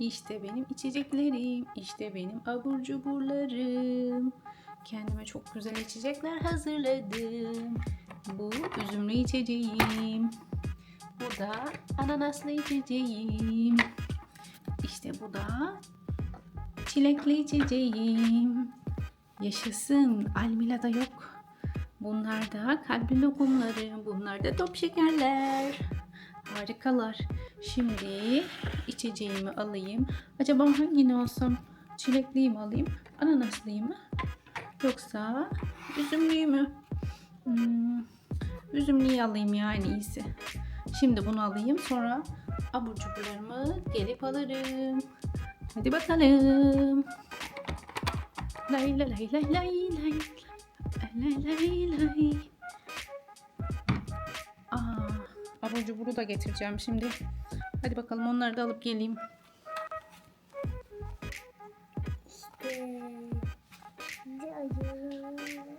İşte benim içeceklerim, işte benim abur cuburlarım. Kendime çok güzel içecekler hazırladım. Bu üzümlü içeceğim. Bu da ananaslı içeceğim. İşte bu da çilekli içeceğim. Yaşasın. Almila da yok. Bunlar da kalbi lokumları. Bunlar da top şekerler. Harikalar. Şimdi içeceğimi alayım. Acaba hangini alsam? Çilekliyi mi alayım? Ananaslıyı mı? Yoksa üzümlüyü mü? Hmm, üzümlüyü alayım ya en iyisi. Şimdi bunu alayım. Sonra abur cuburlarımı gelip alırım. Hadi bakalım. Lay lay lay lay lay lay. Lay lay lay. Aa, abur cuburu da getireceğim şimdi. Hadi bakalım onları da alıp geleyim. İşte. Şimdi alıyorum.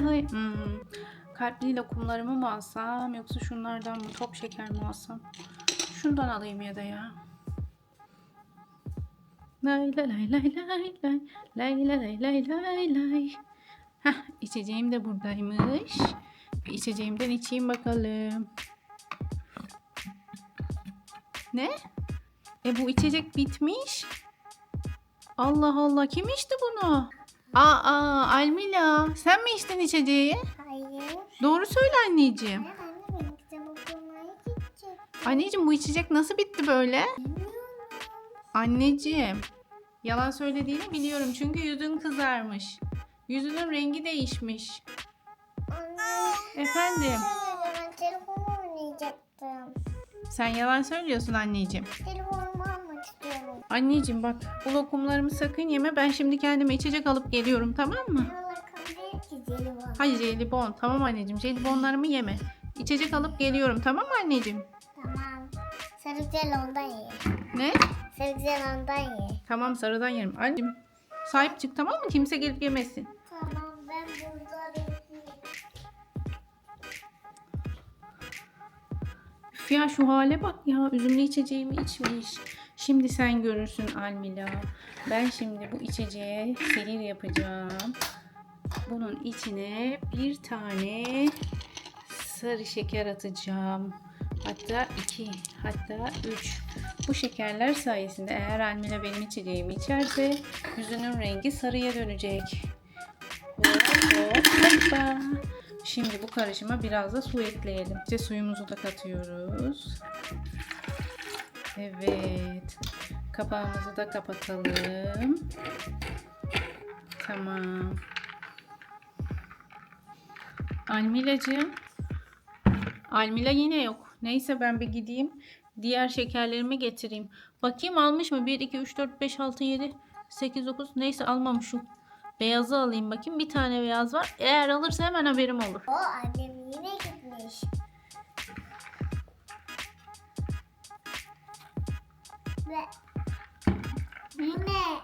Hmm. Kalpli lokumlarımı mı alsam yoksa şunlardan mı top şeker mi alsam? Şundan alayım ya da ya. Lay lay lay lay lay lay lay lay lay lay lay. Hah içeceğim de buradaymış. Bir içeceğimden içeyim bakalım. Ne? E bu içecek bitmiş. Allah Allah kim içti bunu? Aa Almila sen mi içtin içeceği? Hayır. Doğru söyle anneciğim. Anne benim kitap okumaya gidecek. Anneciğim bu içecek nasıl bitti böyle? Bilmiyorum. Anneciğim. Yalan söylediğini biliyorum çünkü yüzün kızarmış. Yüzünün rengi değişmiş. Anne. Efendim. Ben telefonu oynayacaktım. Sen yalan söylüyorsun anneciğim. İstiyorum. Anneciğim bak bu lokumlarımı sakın yeme. Ben şimdi kendime içecek alıp geliyorum tamam mı? Hayır jelibon. Tamam anneciğim jelibonlarımı yeme. İçecek alıp geliyorum tamam mı anneciğim? Tamam. Sarı güzel ondan ye. Ne? Sarı güzel ondan ye. Tamam sarıdan yerim. Anneciğim sahip çık tamam mı? Kimse gelip yemesin. Tamam ben burada bekleyeyim. Üf ya şu hale bak ya. Üzümlü içeceğimi içmiş. Şimdi sen görürsün Almila. Ben şimdi bu içeceğe sihir yapacağım. Bunun içine bir tane sarı şeker atacağım. Hatta iki, hatta üç. Bu şekerler sayesinde eğer Almila benim içeceğimi içerse yüzünün rengi sarıya dönecek. Hop hop hoppa. Şimdi bu karışıma biraz da su ekleyelim. İşte suyumuzu da katıyoruz. Evet. Kapağımızı da kapatalım. Tamam. Almilacığım. Almila yine yok. Neyse ben bir gideyim. Diğer şekerlerimi getireyim. Bakayım almış mı? 1, 2, 3, 4, 5, 6, 7, 8, 9. Neyse almamış şu. Beyazı alayım bakayım. Bir tane beyaz var. Eğer alırsa hemen haberim olur. O annem yine gitmiş. Ve bu ne?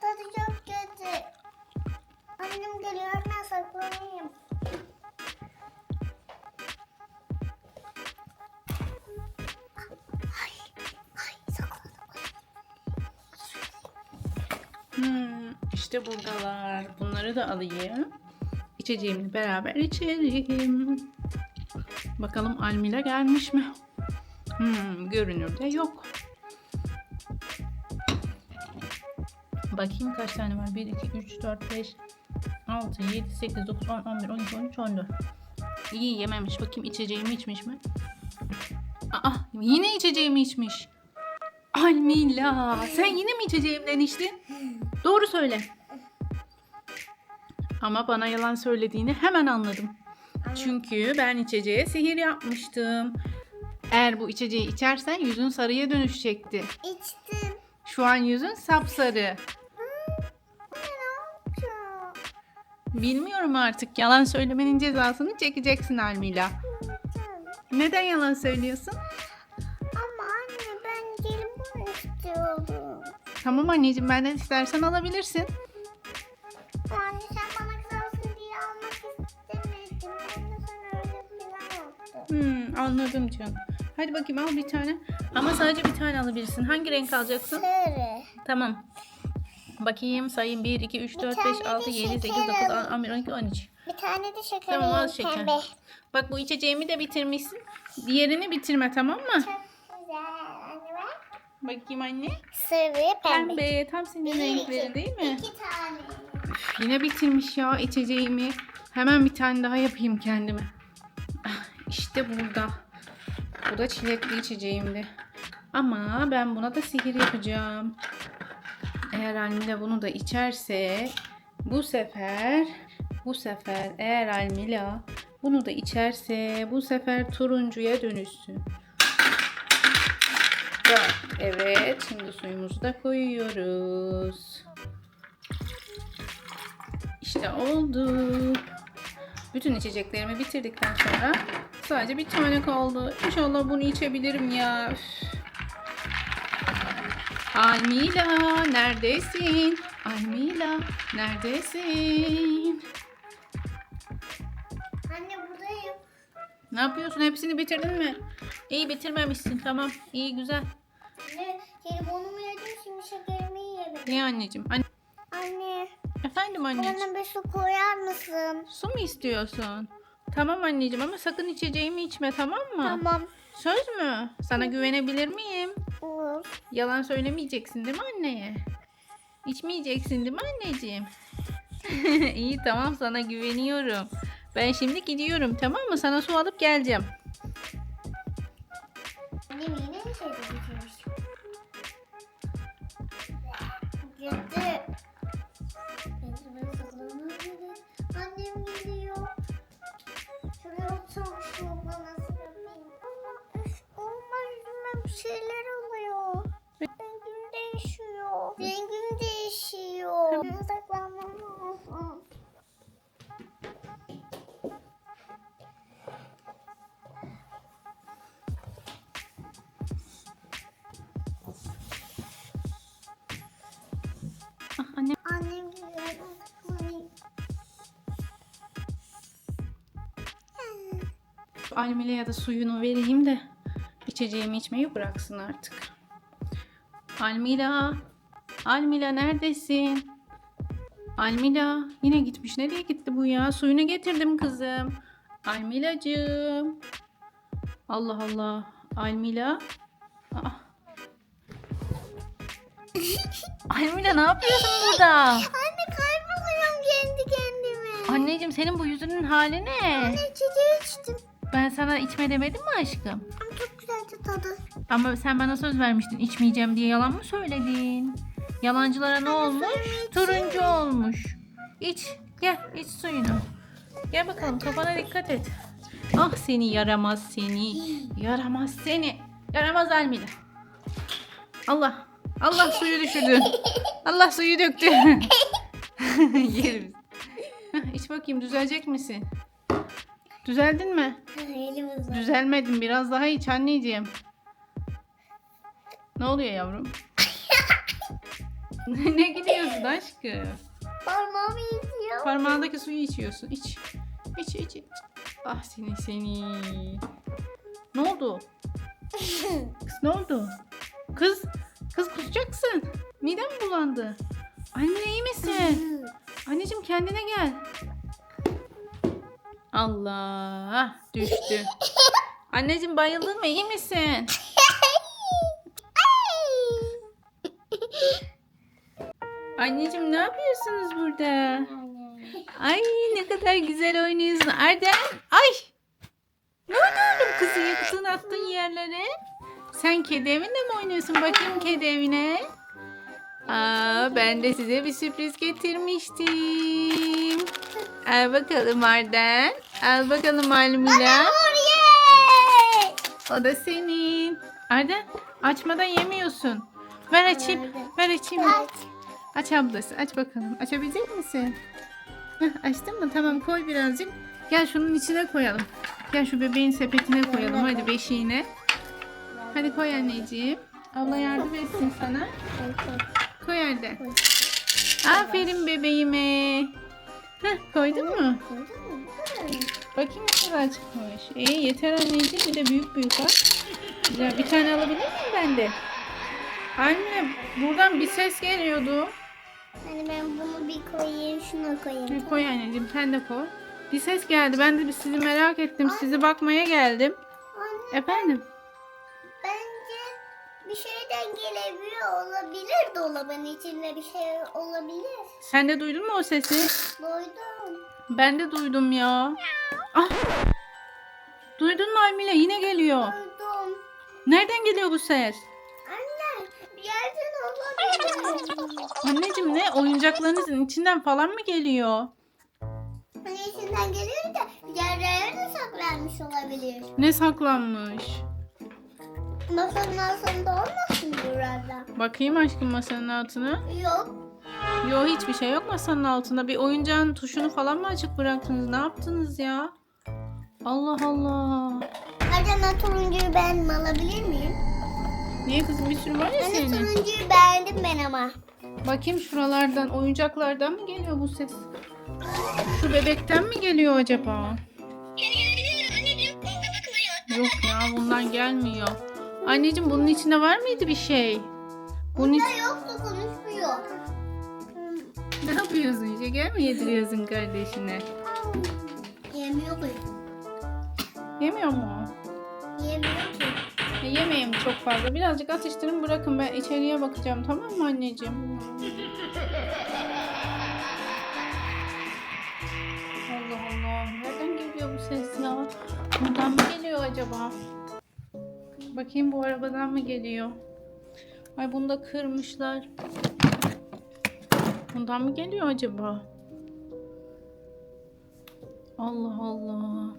Tadı çok kötü. Annem geliyor hemen saklanayım. Hmm, işte buradalar. Bunları da alayım. İçeceğimi beraber içelim. Bakalım Almila gelmiş mi? Hmm, görünürde yok. Bakayım kaç tane var? 1, 2, 3, 4, 5, 6, 7, 8, 9, 10, 11, 12, 13, 14. İyi yememiş. Bakayım içeceğimi içmiş mi? Aa, yine içeceğimi içmiş. Almila, sen yine mi içeceğimden içtin? Doğru söyle. Ama bana yalan söylediğini hemen anladım. Çünkü ben içeceğe sihir yapmıştım. Eğer bu içeceği içersen yüzün sarıya dönüşecekti. İçtim. Şu an yüzün sapsarı. Bilmiyorum artık. Yalan söylemenin cezasını çekeceksin Almila. Neden yalan söylüyorsun? Ama anne ben jelibon istiyordum. Tamam anneciğim benden istersen alabilirsin. Anne sen bana kızarsın diye almak istemedim. Ben de sana öyle yaptım. Hmm, anladım canım. Hadi bakayım al bir tane. Ama sadece bir tane alabilirsin. Hangi renk alacaksın? Sarı. Tamam. Bakayım sayayım 1, 2, 3, 4, 5, tane de 6, 7, 8, şeker 9, alalım. 11, 12, 13. Bir tane de şeker Tamam al şeker. pembe. Bak bu içeceğimi de bitirmişsin. Diğerini bitirme tamam mı? Çok güzel. Anne bak. Bakayım anne. Sarı pembe. Pembe tam senin Bir, renkleri iki. değil mi? İki tane. Üf, Yine bitirmiş ya içeceğimi. Hemen bir tane daha yapayım kendime. Ah, İşte burada. Bu da çilekli içeceğimdi. Ama ben buna da sihir yapacağım. Eğer Almila bunu da içerse bu sefer bu sefer eğer Almila bunu da içerse bu sefer turuncuya dönüşsün. Evet şimdi suyumuzu da koyuyoruz. İşte oldu. Bütün içeceklerimi bitirdikten sonra sadece bir tane kaldı. İnşallah bunu içebilirim ya. Üf. Almila neredesin? Almila neredesin? Anne buradayım. Ne yapıyorsun? Hepsini bitirdin mi? İyi bitirmemişsin. Tamam. İyi güzel. Anne jelibonumu yedim şimdi şekerimi yiyelim. İyi anneciğim. Anne, Anne efendim anneciğim. bana bir su koyar mısın? Su mu istiyorsun? Tamam anneciğim ama sakın içeceğimi içme tamam mı? Tamam. Söz mü? Sana güvenebilir miyim? Olur. Yalan söylemeyeceksin değil mi anneye? İçmeyeceksin değil mi anneciğim? İyi tamam sana güveniyorum. Ben şimdi gidiyorum tamam mı? Sana su alıp geleceğim. Annem yine mi bitirmiş? Gitti. Şeyler oluyor. Rengim değişiyor. Rengim değişiyor. Saklanmam lazım. Ah, anne. Annem. Saklanayım. Şu Almile'ye de suyunu vereyim de içeceğimi içmeyi bıraksın artık. Almila. Almila neredesin? Almila yine gitmiş. Nereye gitti bu ya? Suyunu getirdim kızım. Almilacığım. Allah Allah. Almila. Aa. Almila ne yapıyorsun burada? Anne kayboluyorum kendi kendime. Anneciğim senin bu yüzünün hali ne? Anne içeceği içtim. Ben sana içme demedim mi aşkım? Tadı. Ama sen bana söz vermiştin içmeyeceğim diye yalan mı söyledin? Yalancılara ne olmuş? Turuncu olmuş. İç. Gel iç suyunu. Gel bakalım kafana dikkat et. Ah seni yaramaz seni. Yaramaz seni. Yaramaz Almila. Allah. Allah suyu düşürdü. Allah suyu döktü. Yerim. İç bakayım düzelecek misin? Düzeldin mi? Elim. Düzelmedin. Biraz daha iç anneciğim. Ne oluyor yavrum? ne gidiyorsun aşkım? Parmağımı yitiyor. Parmağındaki suyu içiyorsun. İç. İç iç iç. Ah seni seni. Ne oldu? Kız ne oldu? Kız. Kız kusacaksın. Midem bulandı. Anne iyi misin? Anneciğim kendine gel. Allah düştü. Anneciğim bayıldın mı? İyi misin? Anneciğim ne yapıyorsunuz burada? Ay ne kadar güzel oynuyorsun. Arden. Ay. Ne oynuyorsun kızı yıktın attın yerlere? Sen kedi evinde mi oynuyorsun? Bakayım kedi evine. Aa, ben de size bir sürpriz getirmiştim. Al bakalım Arden. Al bakalım Almila. O da senin. Arden açmadan yemiyorsun. Ver açayım. Ver açayım. Aç. Aç ablası. Aç bakalım. Açabilecek misin? Heh, açtın mı? Tamam koy birazcık. Gel şunun içine koyalım. Gel şu bebeğin sepetine koyalım. Hadi beşiğine. Hadi koy anneciğim. Abla yardım etsin sana. Koy Arden. Aferin bebeğime. Heh, koydun mu? Bakayım ne kadar çıkmış. İyi yeter anneciğim. Bir de büyük büyük var. Güzel. Bir tane alabilir miyim ben de? Anne buradan bir ses geliyordu. Hani ben bunu bir koyayım, şuna koyayım. Bir koy anneciğim sen de koy. Bir ses geldi. Ben de sizi merak ettim. Sizi bakmaya geldim. Anne Efendim? Bir şeyden gelebiliyor olabilir dolabın içinde bir şey olabilir. Sen de duydun mu o sesi? Duydum. Ben de duydum ya. Ah! Duydun mu Almila? Yine geliyor. Duydum. Nereden geliyor bu ses? Anne bir yerden olabilir. Anneciğim ne? Oyuncaklarınızın içinden falan mı geliyor? hani içinden geliyor da bir yerlere saklanmış olabilir. Ne saklanmış? Masanın altında olmasın burada? Bakayım aşkım masanın altına. Yok. Yo hiçbir şey yok masanın altında. Bir oyuncağın tuşunu falan mı açık bıraktınız? Ne yaptınız ya? Allah Allah. Ben turuncuyu beğendim alabilir miyim? Niye kızım bir sürü var ya Ben senin? turuncuyu beğendim ben ama. Bakayım şuralardan oyuncaklardan mı geliyor bu ses? Şu bebekten mi geliyor acaba? Yok ya bundan gelmiyor. Anneciğim bunun içinde var mıydı bir şey? Bunun iç... Bunda yoktu konuşmuyor. Ne yapıyorsun? Şeker mi yediriyorsun kardeşine? Yemiyor ki. Yemiyor mu? Yemiyor ki. E, yemeyin çok fazla. Birazcık atıştırın bırakın ben içeriye bakacağım tamam mı anneciğim? Allah Allah. Nereden geliyor bu ses ya? Buradan mı geliyor acaba? Bakayım bu arabadan mı geliyor? Ay bunu da kırmışlar. Bundan mı geliyor acaba? Allah Allah.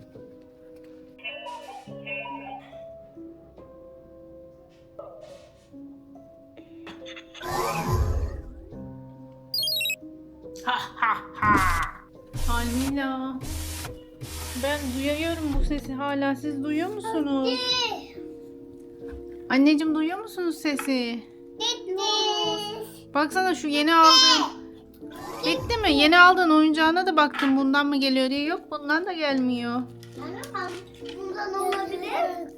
Ha ha ha. Almila. Ben duyuyorum bu sesi hala. Siz duyuyor musunuz? Anneciğim duyuyor musunuz sesi? Gitti. Baksana şu yeni aldığım. Bitti mi? Yeni aldığın oyuncağına da baktım bundan mı geliyor diye. Yok bundan da gelmiyor. Anne bak, bundan olabilir.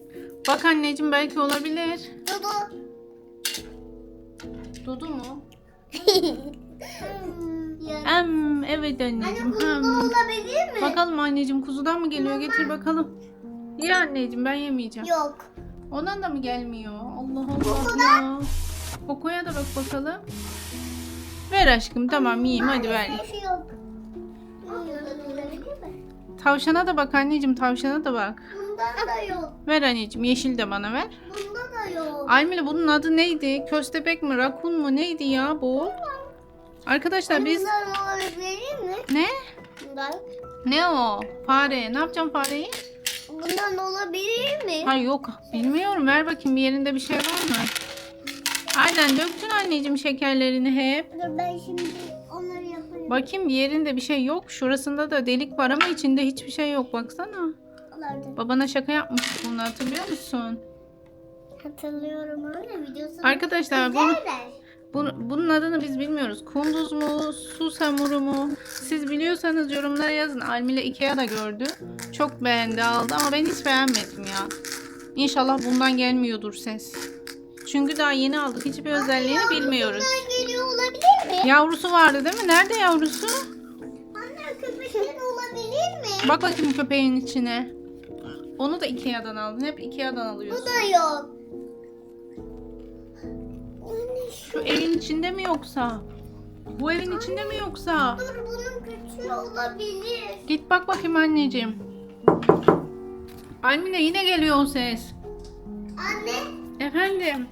Bak anneciğim belki olabilir. Dudu. Dudu mu? Em, evet Anne anneciğim. bunda Hem. olabilir mi? Bakalım anneciğim kuzudan mı geliyor? Getir bakalım. Ye anneciğim ben yemeyeceğim. Yok. Ondan da mı gelmiyor? Allah Allah ya. Kokoya da bak bakalım. Ver aşkım tamam yiyeyim hadi ver. Şey? Tavşana da bak anneciğim tavşana da bak. Bundan da yok. Ver anneciğim yeşil de bana ver. Bunda da yok. Almila bunun adı neydi? Köstebek mi? Rakun mu? Neydi ya bu? Arkadaşlar biz... Ne? Ne o? Fare. Ne yapacağım fareyi? Bundan olabilir mi? Hayır yok. Bilmiyorum. Ver bakayım bir yerinde bir şey var mı? Aynen döktün anneciğim şekerlerini hep. Dur ben şimdi onları yaparım. Bakayım bir yerinde bir şey yok. Şurasında da delik var ama içinde hiçbir şey yok. Baksana. Onlarda. Babana şaka yapmıştık bunu hatırlıyor musun? Hatırlıyorum öyle videosu. Arkadaşlar bunu, Bunun adını biz bilmiyoruz. Kunduz mu? Sus hamuru mu? Siz biliyorsanız yorumlara yazın. Almila Ikea da gördü. Çok beğendi aldı ama ben hiç beğenmedim ya. İnşallah bundan gelmiyordur ses. Çünkü daha yeni aldık. Hiçbir özelliğini bilmiyoruz. Bundan geliyor olabilir mi? Yavrusu vardı değil mi? Nerede yavrusu? Anne köpekten olabilir mi? Bak bakayım köpeğin içine. Onu da Ikea'dan aldın. Hep Ikea'dan Bu alıyorsun. da yok. Anne şu evin içinde mi yoksa? Bu evin içinde mi yoksa? dur bunun küçüğü olabilir. Git bak bakayım anneciğim. Almile yine geliyor o ses. Anne, Efendim.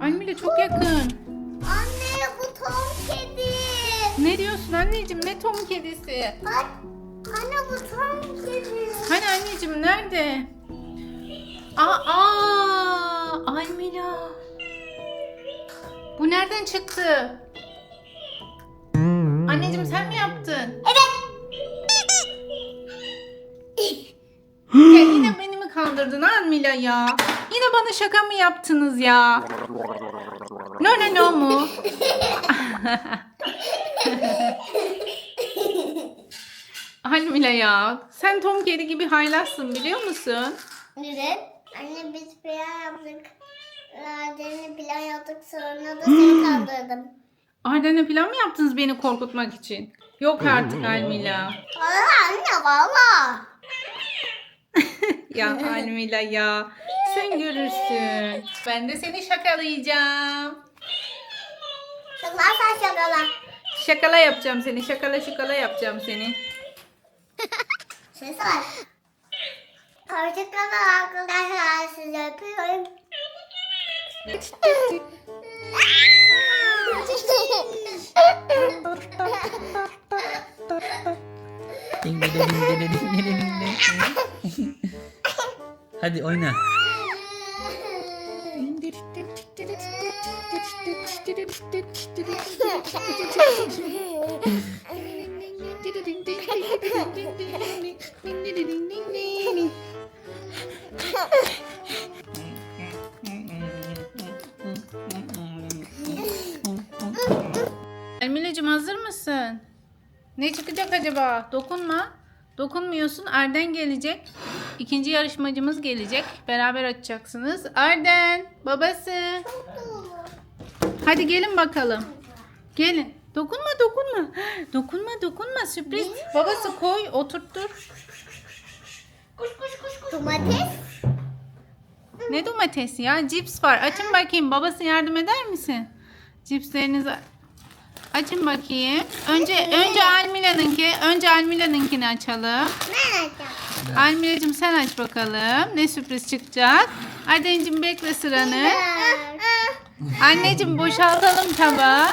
Almile çok yakın. anne bu tavuk kedi. Ne diyorsun anneciğim? Ne Tom kedisi? Bak. Anne bu tam kedi. Hani anneciğim nerede? Aa, aa Almila. Bu nereden çıktı? Anneciğim sen mi yaptın? Evet. Ya yine beni mi kandırdın Almila ya? Yine bana şaka mı yaptınız ya? No no no mu? Almila ya. Sen Tom kedi gibi haylazsın biliyor musun? Neden? Anne biz plan yaptık. Laderini plan yaptık sonra da seni kandırdım. Arden'e plan mı yaptınız beni korkutmak için? Yok artık Almila. Anne valla. Ya Almila ya. Sen görürsün. Ben de seni şakalayacağım. Şakalarsan şakala. Şakala yapacağım seni. Şakala şakala yapacağım seni. Ses var. Hoşçakalın arkadaşlar. Sizi öpüyorum. Hadi oyna. hazır mısın? Ne çıkacak acaba? Dokunma. Dokunmuyorsun. Arden gelecek. İkinci yarışmacımız gelecek. Beraber açacaksınız. Arden, babası. Hadi gelin bakalım. Gelin. Dokunma, dokunma. Dokunma, dokunma. Sürpriz. Babası koy, oturttur. Domates. Ne domatesi ya? Cips var. Açın bakayım. Babası yardım eder misin? Cipslerinizi açın bakayım. Önce önce Almila'nınki. Önce Almila'nınkini açalım. Ben açacağım. Almila'cığım sen aç bakalım. Ne sürpriz çıkacak? Ardencim bekle sıranı. Anneciğim boşaltalım tabağı.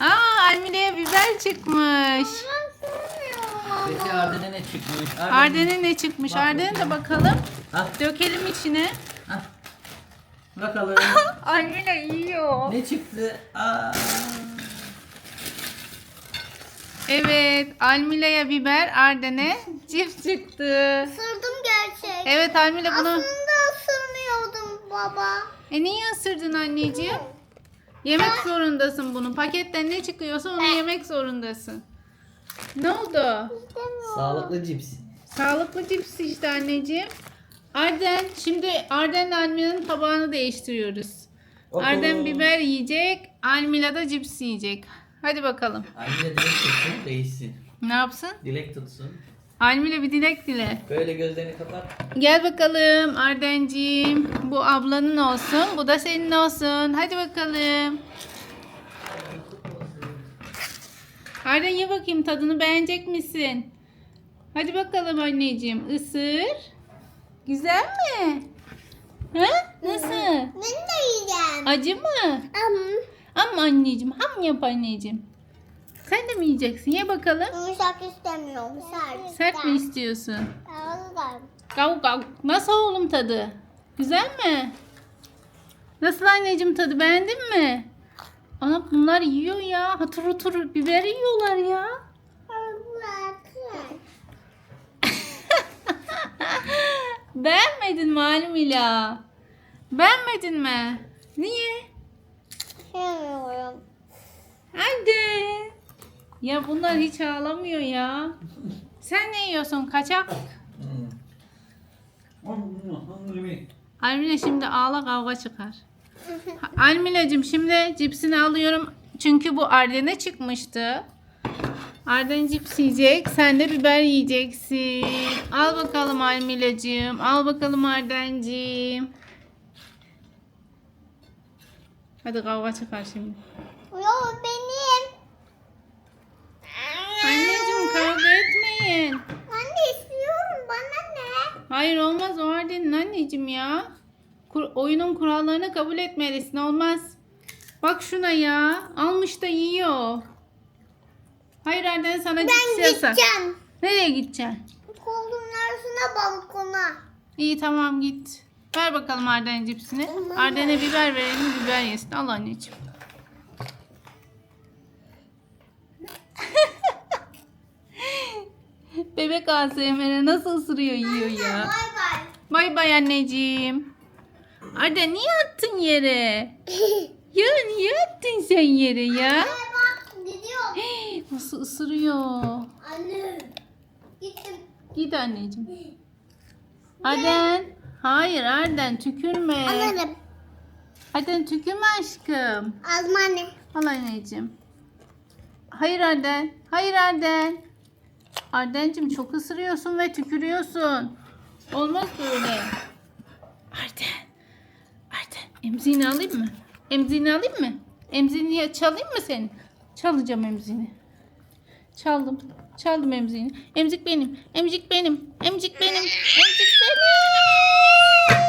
Aa Almila'ya biber çıkmış. Peki Arden'e ne çıkmış? Arden'e ne çıkmış? Arden'e de bakalım. Al, Dökelim içine. al. Bakalım. Almila yiyor. ne çıktı? Aa. Evet, Almila'ya biber, Arden'e cips çıktı. Isırdım gerçek. Evet Almila bunu... Aslında ısırmıyordum baba. E niye ısırdın anneciğim? Yemek zorundasın bunu. Paketten ne çıkıyorsa onu yemek zorundasın. Ne oldu? İstemiyorum. Sağlıklı cips. Sağlıklı cips işte anneciğim. Arden, şimdi Arden'le Almila'nın tabağını değiştiriyoruz. Arden Oho. biber yiyecek, Almila da cips yiyecek. Hadi bakalım. Anne dilek tutsun değişsin. Ne yapsın? Dilek tutsun. Almila bir dilek dile. Böyle gözlerini kapat. Gel bakalım Ardenciğim. Bu ablanın olsun. Bu da senin olsun. Hadi bakalım. Arden ye bakayım tadını beğenecek misin? Hadi bakalım anneciğim. Isır. Güzel mi? Ha? Nasıl? Ben de yiyeceğim. Acı mı? Am. Ama anneciğim ham yap anneciğim. Sen de mi yiyeceksin? Ye bakalım. Yumuşak istemiyorum. Sert. Sert mi istiyorsun? Gav gav. Nasıl oğlum tadı? Güzel mi? Nasıl anneciğim tadı beğendin mi? Ana bunlar yiyor ya. Hatır hatır biber yiyorlar ya. Beğenmedin mi Almila? Beğenmedin mi? Niye? Sevmiyorum. Hadi. Ya bunlar hiç ağlamıyor ya. Sen ne yiyorsun kaçak? Almila şimdi ağla kavga çıkar. Almila'cığım şimdi cipsini alıyorum. Çünkü bu Arden'e çıkmıştı. Arden cips yiyecek. Sen de biber yiyeceksin. Al bakalım Almila'cığım. Al bakalım Arden'ciğim. Hadi kavga çıkar şimdi. Yok benim. Anneciğim kavga etmeyin. Anne istiyorum bana ne? Hayır olmaz o Arden'in anneciğim ya. Kur- oyunun kurallarını kabul etmelisin olmaz. Bak şuna ya. Almış da yiyor. Hayır Arden sana Ben yasak. gideceğim. Nereye gideceksin? Koltuğun arasına balkona. İyi tamam git. Ver bakalım Arden'e cipsini. Arden'e biber verelim biber yesin. Al anneciğim. Bebek ASMR nasıl ısırıyor yiyor ya. Bay bay. Bay bay anneciğim. Arden niye attın yere? Ya niye attın sen yere ya? Bay bak gidiyorum. Hey, Nasıl ısırıyor? Anne. Gittim. Git anneciğim. Arden. Hayır Arden tükürme. Alırım. Arden tükürme aşkım. Alma anne. Al anneciğim. Hayır Arden. Hayır Arden. Arden'cim çok ısırıyorsun ve tükürüyorsun. Olmaz böyle. Arden. Arden. Emziğini alayım mı? Emziğini alayım mı? Emziğini ya- çalayım mı senin? Çalacağım emziğini. Çaldım. Çaldım emziğini. Emzik benim. Emzik benim. Emzik benim. Emzik benim.